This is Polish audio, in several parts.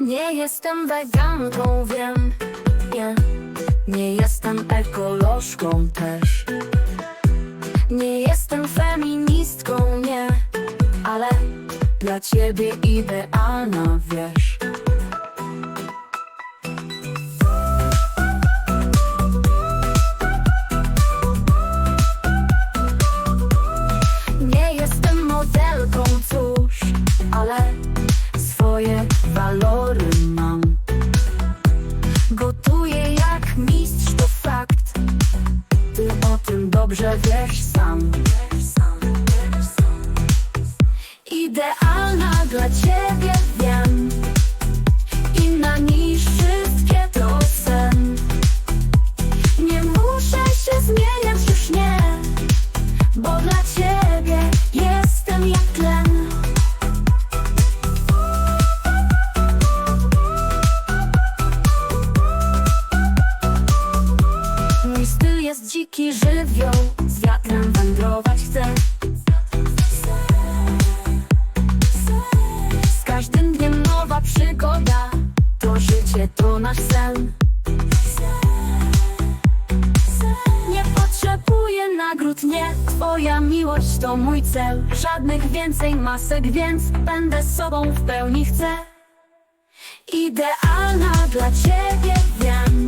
Nie jestem weganką, wiem, nie. Nie jestem ekolożką też. Nie jestem feministką, nie. Ale dla ciebie idealna, wiesz Gotuję jak mistrz, to fakt. Ty o tym dobrze wiesz sam. Idealna dla ciebie żywioł. Z wiatrem wędrować chcę. Z każdym dniem nowa przygoda. To życie to nasz sen Nie potrzebuję nagród, nie. Twoja miłość to mój cel. Żadnych więcej masek, więc Będę sobą w pełni chcę. Idealna dla ciebie, wiem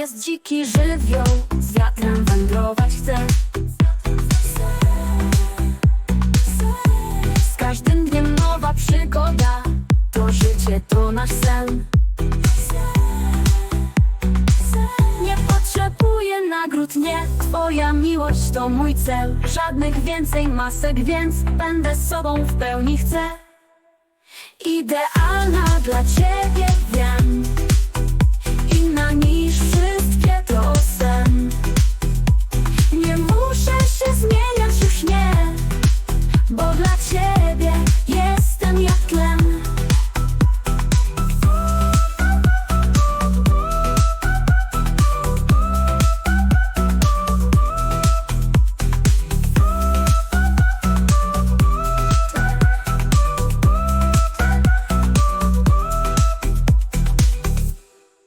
jest dziki żywioł. Z wiatrem wędrować chcę. Z każdym dniem nowa przygoda. To życie to nasz sen. Nie potrzebuję nagród, nie. Twoja miłość to mój cel. Żadnych więcej masek, więc Będę sobą w pełni chcę. Idealna dla ciebie